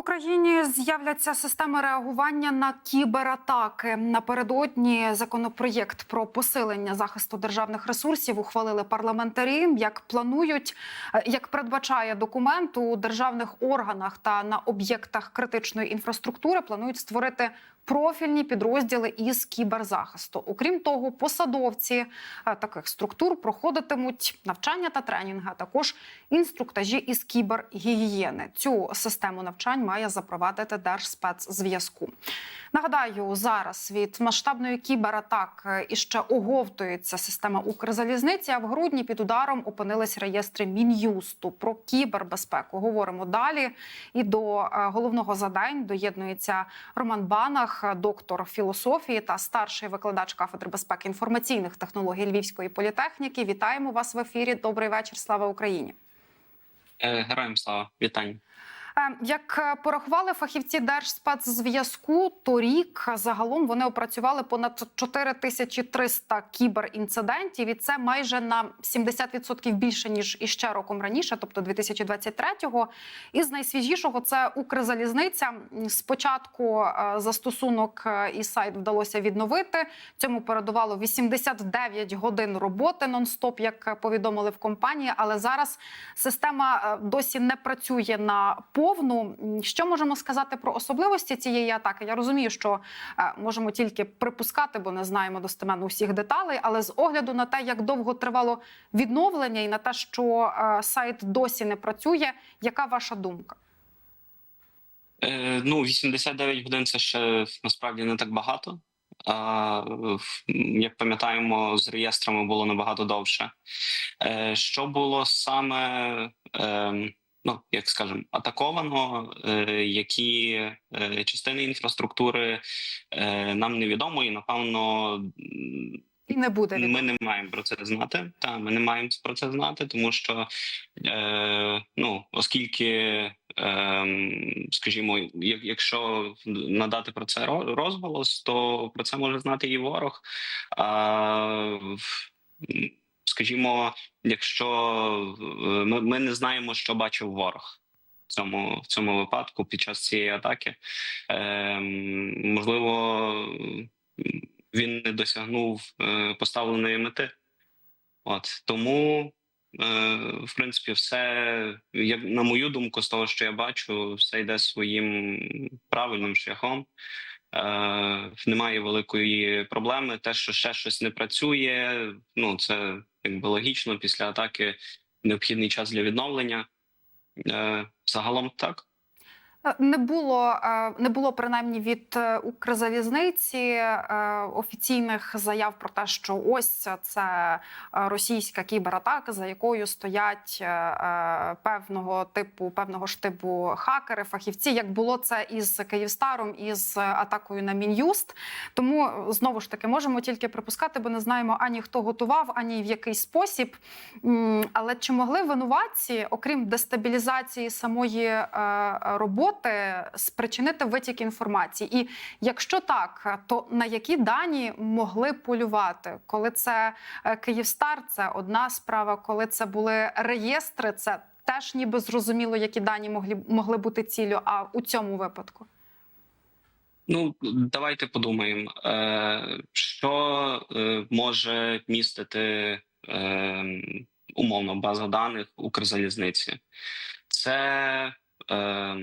Україні з'являться системи реагування на кібератаки. Напередодні законопроєкт про посилення захисту державних ресурсів ухвалили парламентарі. Як планують, е, як передбачає документ у державних органах та на об'єктах критичної інфраструктури, планують створити профільні підрозділи із кіберзахисту. Окрім того, посадовці е, таких структур проходитимуть навчання та тренінги, а також інструктажі із кібергігієни. Цю систему навчань має запровадити Держспецзв'язку. Нагадаю, зараз від масштабної кібератак іще оговтується система Укрзалізниці. А в грудні під ударом опинились реєстри мін'юсту про кібербезпеку. Говоримо далі. І до е, головного задань доєднується Роман Банах, доктор філософії та старший викладач кафедри безпеки інформаційних технологій Львівської політехніки. Вітаємо вас в ефірі. Добрий вечір. Слава Україні. Е, Героям слава вітання. Е, Як е, порахували фахівці Держспецзв'язку, торік загалом вони опрацювали понад 4300 кіберінцидентів, і це майже на 70% більше ніж іще роком раніше, тобто 2023-го. І з найсвіжішого це Укрзалізниця. Спочатку е, застосунок і сайт вдалося відновити. Цьому передувало 89 годин роботи нон-стоп, як повідомили в компанії. Але зараз система досі не працює на повну. Що можемо сказати про особливості цієї атаки? Я розумію, що е, можемо тільки припускати, бо не знаємо достеменно усіх деталей. Але з огляду на те, як довго тривало відновлення, і на те, що е, сайт досі не працює, яка ваша думка? Е, ну, 89 годин це ще насправді не так багато. А, як пам'ятаємо, з реєстрами було набагато довше. Е, що було саме, е, ну, як скажемо, атаковано, е, які е, частини інфраструктури е, нам невідомо, і напевно І не буде Ми не маємо про це знати. Та ми не маємо про це знати, тому що е, ну оскільки, е, скажімо, як, якщо надати про це ро- розголос, то про це може знати і ворог. А скажімо, якщо е, ми, ми не знаємо, що бачив ворог. В цьому в цьому випадку під час цієї атаки е, можливо він не досягнув е, поставленої мети. От тому, е, в принципі, все я на мою думку, з того, що я бачу, все йде своїм правильним шляхом. Е, немає великої проблеми. Те, що ще щось не працює, ну це якби логічно. Після атаки необхідний час для відновлення. Е, загалом так. Е, Не було е, не було принаймні від е, Укрзалізниці офіційних заяв про те, що ось це російська кібератака, за якою стоять певного типу, певного ж типу хакери, фахівці. Як було це із Київстаром, із атакою на Мін'юст. Тому знову ж таки можемо тільки припускати, бо не знаємо ані хто готував, ані в який спосіб. Але чи могли винуватці, окрім дестабілізації самої е, роботи, спричинити витік інформації? І якщо так, то на які дані могли полювати? Коли це е, Київстар, це одна справа. Коли це були реєстри, це теж ніби зрозуміло, які дані могли могли бути ціллю. А у цьому випадку Ну, давайте подумаємо, е, що е, може містити умовно база даних Укрзалізниці. Це е,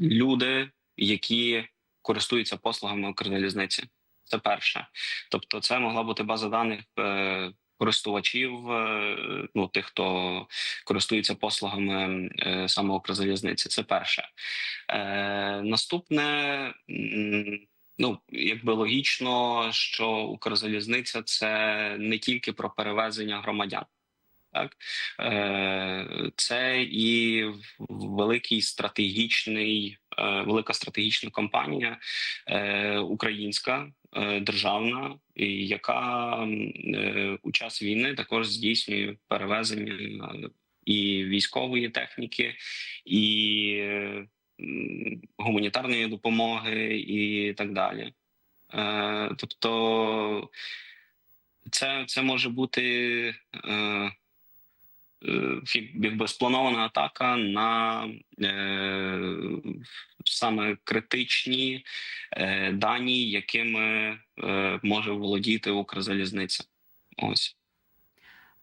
люди, які користуються послугами Укрзалізниці. Це перше. Тобто, це могла бути база даних е, користувачів, е, ну тих, хто користується послугами е, саме Укрзалізниці. Це перше. Наступне, ну якби логічно, що Укрзалізниця це не тільки про перевезення громадян. Так, е, це і великий стратегічний, е, велика стратегічна компанія е, українська державна, яка у час війни також здійснює перевезення і військової техніки, і гуманітарної допомоги, і так далі. Тобто, це, це може бути. Якби спланована атака на е, саме критичні е, дані, якими е, може володіти Укрзалізниця. Ось.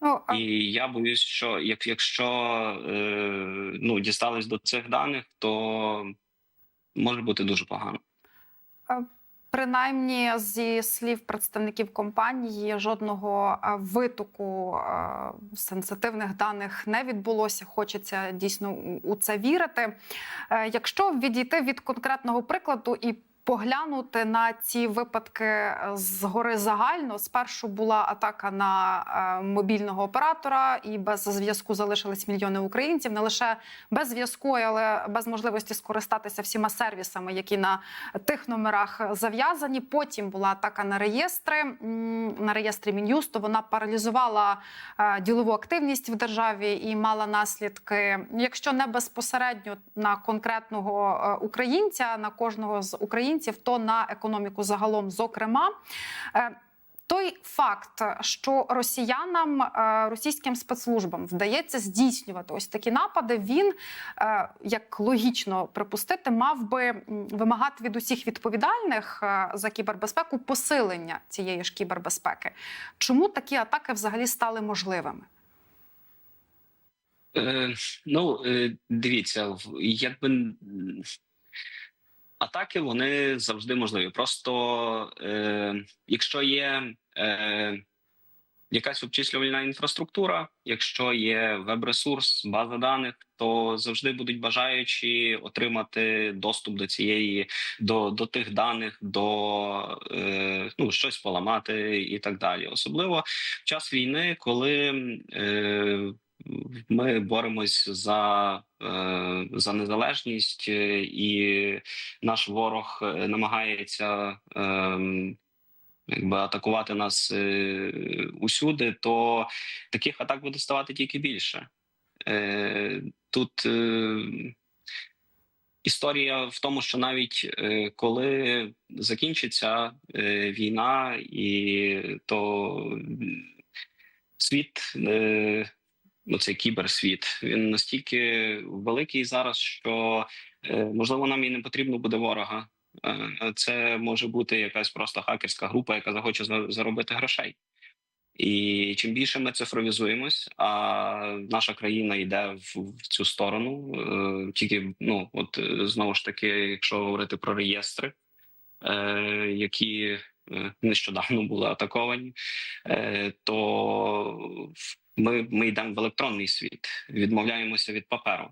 Ну, а- І я боюсь, що як, якщо е, ну, дістались до цих даних, то може бути дуже погано. Принаймні, зі слів представників компанії, жодного е, витоку е, сенситивних даних не відбулося. Хочеться дійсно у- це вірити. Е, Якщо відійти від конкретного прикладу і поглянути на ці випадки е, згори загально, спершу була атака на е, мобільного оператора, і без зв'язку залишились мільйони українців. Не лише без зв'язку, але без можливості скористатися всіма сервісами, які на тих номерах зав'язані. Потім була атака на реєстри на реєстрі Мін'юсту. Вона паралізувала е, ділову активність в державі і мала наслідки, якщо не безпосередньо на конкретного українця, на кожного з українців, то на економіку загалом, зокрема. Е, той факт, що росіянам, е, російським спецслужбам вдається здійснювати ось такі напади, він е, як логічно припустити, мав би вимагати від усіх відповідальних за кібербезпеку посилення цієї ж кібербезпеки. Чому такі атаки взагалі стали можливими? Е, ну, дивіться, якби атаки вони завжди можливі. Просто е, якщо є е, якась обчислювальна інфраструктура, якщо є веб-ресурс, база даних, то завжди будуть бажаючі отримати доступ до цієї, до, до тих даних, до е, ну, щось поламати і так далі. Особливо в час війни, коли е, ми боремось за, е, за незалежність, е, і наш ворог е, намагається ем, якби атакувати нас усюди, то таких атак буде ставати тільки більше. Тут історія в тому, що навіть коли закінчиться війна, і то світ. Ну, цей кіберсвіт він настільки великий зараз, що е, можливо нам і не потрібно буде ворога. Е, Це може бути якась просто хакерська група, яка захоче за- заробити грошей. І чим більше ми цифровізуємось, а наша країна йде в, цю сторону, е, тільки ну от знову ж таки, якщо говорити про реєстри, які нещодавно були атаковані, то ми, ми йдемо в електронний світ, відмовляємося від паперу.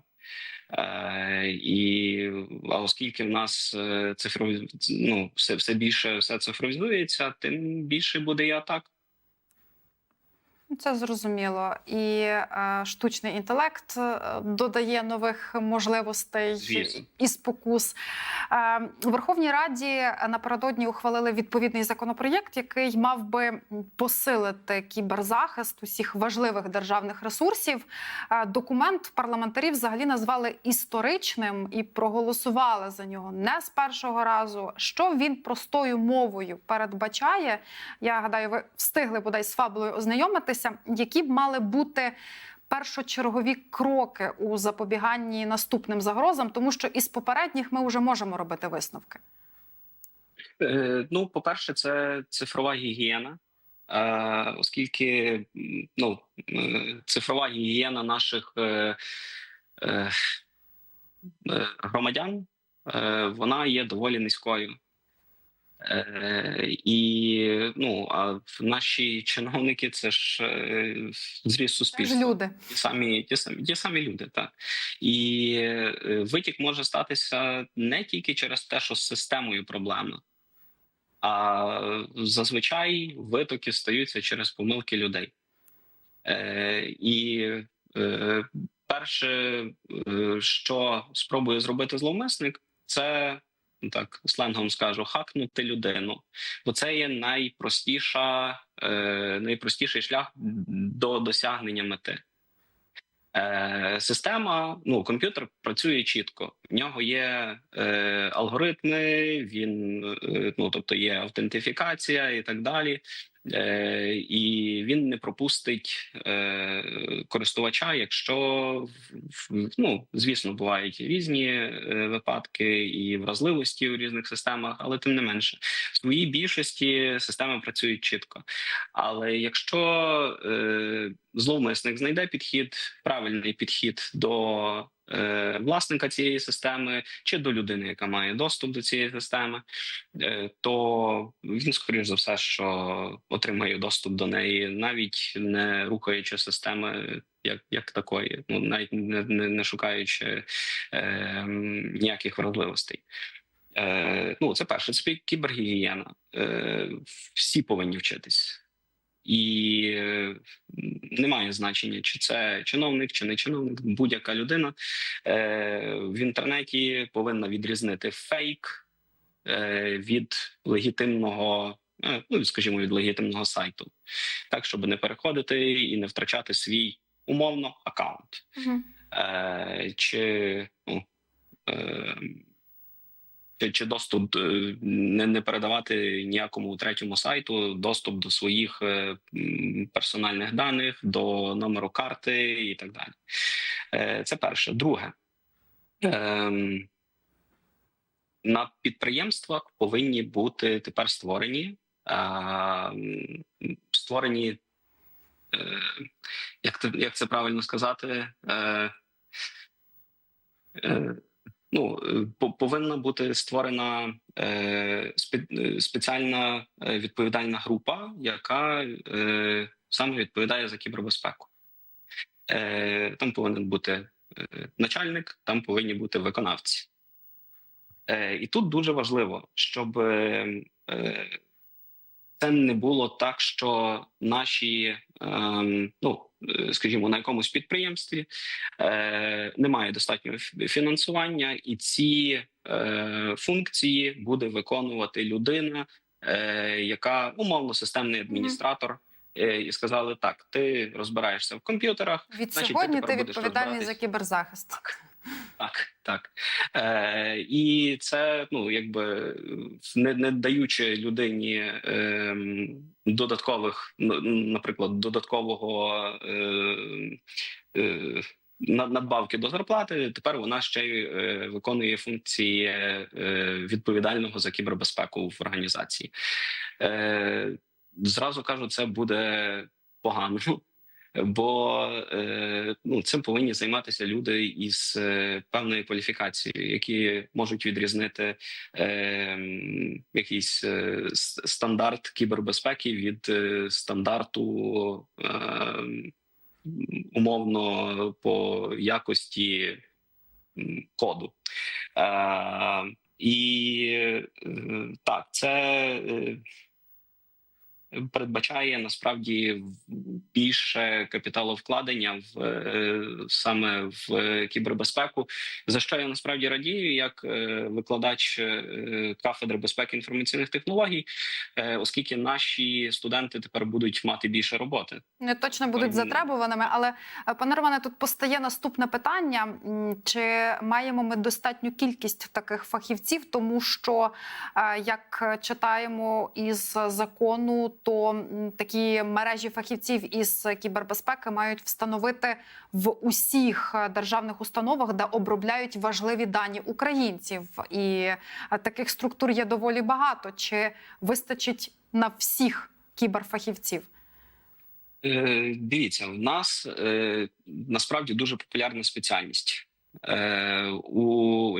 Е, і а оскільки в нас е, цифрові, ну, все, все більше все цифровізується, тим більше буде і атак. Це зрозуміло. І е, штучний інтелект е, додає нових можливостей Звісно. і спокус. Е, у Верховній Раді напередодні ухвалили відповідний законопроєкт, який мав би посилити кіберзахист усіх важливих державних ресурсів. Е, документ парламентарі взагалі назвали історичним і проголосували за нього не з першого разу. Що він простою мовою передбачає? Я гадаю, ви встигли бодай з фабулою ознайомитися, які б мали бути. Першочергові кроки у запобіганні наступним загрозам, тому що із попередніх ми вже можемо робити висновки. Е, ну, по-перше, це цифрова гігієна, е, оскільки ну, е, цифрова гігієна наших громадян вона є доволі низькою. Е, і ну, а наші чиновники це ж е, зріз Це ж люди. Ті самі, ті самі, ті самі люди, так і е, витік може статися не тільки через те, що з системою проблема, а зазвичай витоки стаються через помилки людей. Е, і е, перше, що спробує зробити зловмисник, це так сленгом скажу, хакнути людину, бо це є найпростіша, е, найпростіший шлях до досягнення мети. Е, система, ну комп'ютер працює чітко. В нього є е, алгоритми, він е, ну тобто є автентифікація і так далі. Е, і він не пропустить е, користувача, якщо ну звісно бувають різні е, випадки і вразливості у різних системах, але тим не менше, в своїй більшості системи працюють чітко. Але якщо зловмисник знайде підхід, правильний підхід до е, власника цієї системи чи до людини, яка має доступ до цієї системи, е, то він, скоріш за все, що отримає доступ до неї, навіть не рухаючи системи як, як такої, ну навіть не, не, не шукаючи е, ніяких вразливостей. Е, ну, це перше, це кібергігієна. Е, всі повинні вчитись. І е, немає значення, чи це чиновник, чи не чиновник, будь-яка людина е, в інтернеті повинна відрізнити фейк е, від легітимного, е, ну скажімо, від легітимного сайту, так щоб не переходити і не втрачати свій умовно аккаунт. Мгм. Е, чи ну, е, чи, доступ е, не, не передавати ніякому третьому сайту доступ до своїх е, персональних даних, до номеру карти і так далі. Е, Це перше. Друге. Ем, на підприємствах повинні бути тепер створені створені. як це правильно сказати? Ну, е, повинна бути створена е, е, спеціальна відповідальна група, яка саме відповідає за кібербезпеку. Там повинен бути начальник, там повинні бути виконавці. І тут дуже важливо, щоб це не було так, що наші, ем, ну скажімо, на якомусь підприємстві е, немає достатнього фінансування, і ці е, функції буде виконувати людина, е, яка умовно системний адміністратор. І сказали так: ти розбираєшся в комп'ютерах. Від Значить, сьогодні ти, ти відповідальний за кіберзахист. Так, так. Е, і це, ну, якби не, не даючи людині е, додаткових, ну, наприклад, додаткового е, е, надбавки до зарплати, тепер вона ще й е, виконує функції е, відповідального за кібербезпеку в організації. Е, зразу кажу, це буде погано. Бо е, ну цим повинні займатися люди із е, певною кваліфікацією, які можуть відрізнити е, якийсь стандарт кібербезпеки від стандарту умовно по якості коду. І так, це. Передбачає насправді більше капіталовкладення в е, саме в е, кібербезпеку. За що я насправді радію, як е, викладач кафедри безпеки інформаційних технологій, оскільки наші студенти тепер будуть мати більше роботи. Не точно будуть Ем. затребуваними, але пане Романе, тут постає наступне питання: чи маємо ми достатню кількість таких фахівців, тому що як читаємо із закону, то такі мережі фахівців із кібербезпеки мають встановити в усіх е, державних установах, де обробляють важливі дані українців, і е, таких структур є доволі багато. Чи вистачить на всіх кіберфахівців? Е, Дивіться, в нас насправді дуже популярна спеціальність. Е, у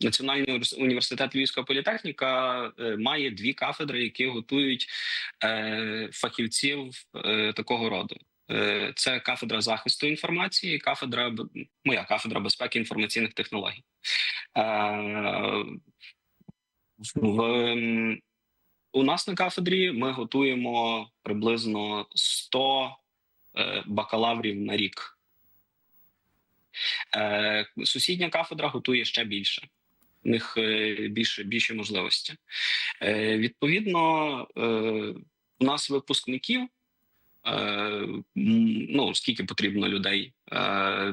Національний університет Львівська політехніка е, має дві кафедри, які готують е, фахівців такого роду. Це кафедра захисту інформації, кафедра моя кафедра безпеки інформаційних технологій. В у нас на кафедрі ми готуємо приблизно 100 е, бакалаврів на рік. Е, Сусідня кафедра готує ще більше. У них е, більше, більше можливості. Е, Відповідно, у нас випускників ну скільки потрібно людей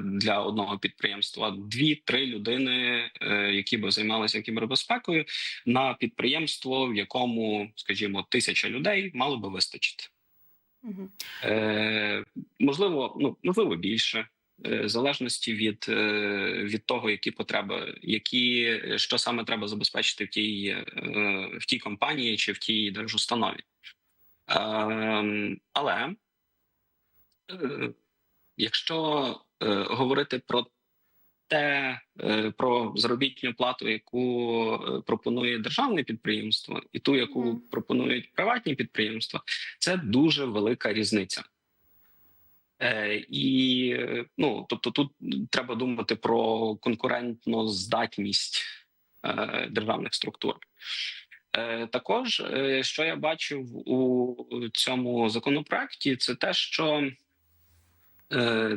для одного підприємства? Дві-три людини, які би займалися кібербезпекою, на підприємство, в якому, скажімо, тисяча людей мало би вистачити. Е, можливо, ну можливо більше. Е, В залежності від, е, від того, які потреби, які що саме треба забезпечити в тій, е, в тій компанії чи в тій держустанові. Ем, але е, якщо е, говорити про те, е, про заробітну плату, яку е, пропонує державне підприємство, і ту, яку пропонують приватні підприємства, це дуже велика різниця. Е, і е, ну тобто, тут треба думати про конкурентну здатність е, державних структур. Також, що я бачив у цьому законопроекті, це те, що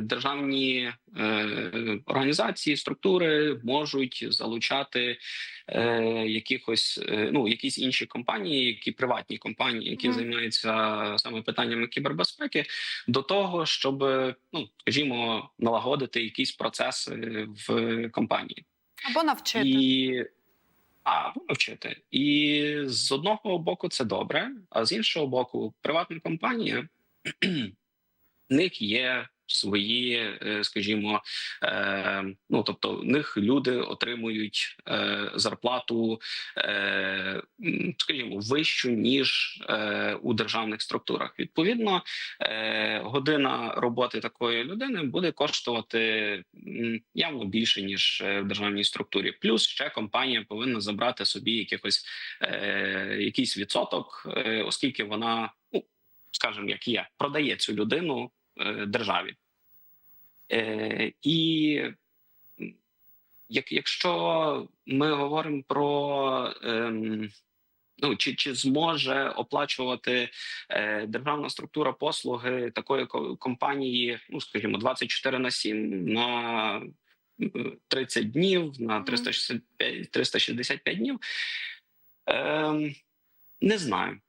державні е, організації, структури можуть залучати е, якихось е, ну якісь інші компанії, які приватні компанії, які Мгм. займаються саме питаннями кібербезпеки, до того, щоб ну скажімо, налагодити якісь процеси в компанії. Або навчити. І а або навчити. І з одного боку це добре, а з іншого боку, приватна компанія в них є свої, е, скажімо, е, ну тобто, в них люди отримують е, зарплату, скажімо, вищу ніж у державних структурах. Відповідно, година роботи такої людини буде коштувати явно більше ніж в державній структурі. Плюс ще компанія повинна забрати собі якихось якийсь відсоток, оскільки вона, ну як є, продає цю людину державі. Е, і як, якщо ми говоримо про ем, ну чи, чи зможе оплачувати е, державна структура послуги такої компанії, ну скажімо, 24 на 7 на е, 30 днів, на Мгм. 365, 365 днів. Ем, не знаю.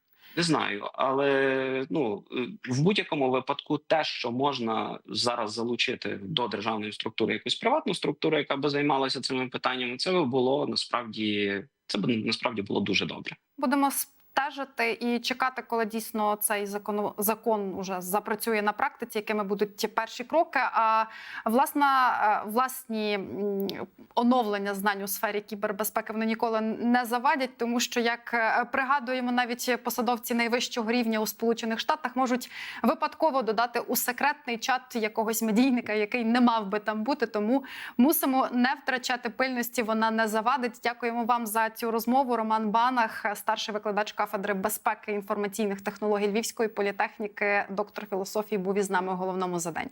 Не знаю, але ну в будь-якому випадку, те, що можна зараз залучити до державної структури якусь приватну структуру, яка би займалася цими питаннями, це би було насправді це б насправді було дуже добре. Будемо стежити і чекати, коли дійсно цей закон, закон уже запрацює на практиці, якими будуть ті перші кроки. А власна е, власні оновлення знань у сфері кібербезпеки вони ніколи не завадять, тому що як е, пригадуємо, навіть посадовці найвищого рівня у Сполучених Штатах можуть випадково додати у секретний чат якогось медійника, який не мав би там бути. Тому мусимо не втрачати пильності. Вона не завадить. Дякуємо вам за цю розмову. Роман Банах, старший викладач кафедри безпеки інформаційних технологій Львівської політехніки, доктор філософії, був із нами у головному за.